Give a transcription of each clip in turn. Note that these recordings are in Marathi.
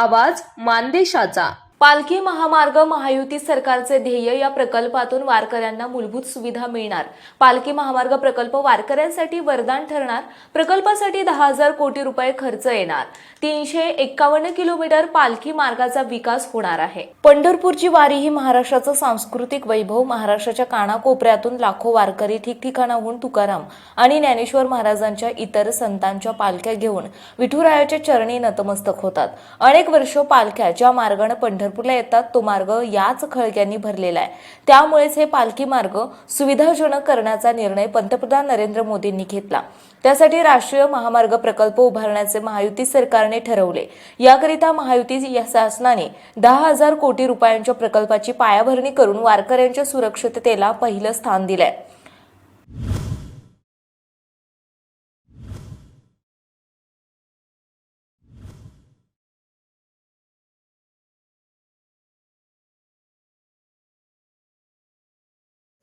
आवाज मानदेशाचा. पालखी महामार्ग महायुती सरकारचे ध्येय या प्रकल्पातून वारकऱ्यांना मूलभूत सुविधा मिळणार. पालखी महामार्ग प्रकल्प वारकऱ्यांसाठी वरदान ठरणार. प्रकल्पासाठी दहा हजार कोटी रुपये खर्च येणार. तीनशे एक्कावन्न किलोमीटर पालखी मार्गाचा विकास होणार आहे. पंढरपूरची वारी ही महाराष्ट्राचं सांस्कृतिक वैभव महाराष्ट्राच्या कानाकोपऱ्यातून लाखो वारकरी ठिकठिकाणाहून तुकाराम आणि ज्ञानेश्वर महाराजांच्या इतर संतांच्या पालख्या घेऊन विठुरायाच्या चरणी नतमस्तक होतात. अनेक वर्ष पालख्या ज्या मार्गाने पंढरपूरला येतात तो मार्ग याच खळग्यांनी भरलेला आहे. त्यामुळेच हे पालखी मार्ग सुविधाजनक करण्याचा निर्णय पंतप्रधान नरेंद्र मोदींनी घेतला. त्यासाठी राष्ट्रीय महामार्ग प्रकल्प उभारण्याचे महायुती सरकारने ठरवले. याकरिता महायुती या शासनाने दहा हजार कोटी रुपयांच्या प्रकल्पाची पायाभरणी करून वारकऱ्यांच्या सुरक्षिततेला पहिलं स्थान दिलंय.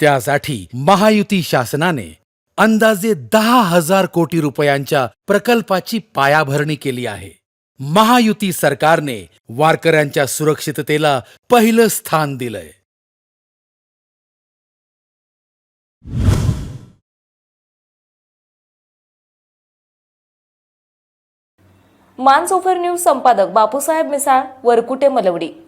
त्यासाठी महायुती शासनाने अंदाजे दहा हजार कोटी रुपयांच्या प्रकल्पाची पायाभरणी केली आहे. महायुती सरकारने वारकऱ्यांच्या सुरक्षिततेला पहिलं स्थान दिलंय. मानसोफर न्यूज संपादक बापूसाहेब मिसाळ वरकुटे मलवडी.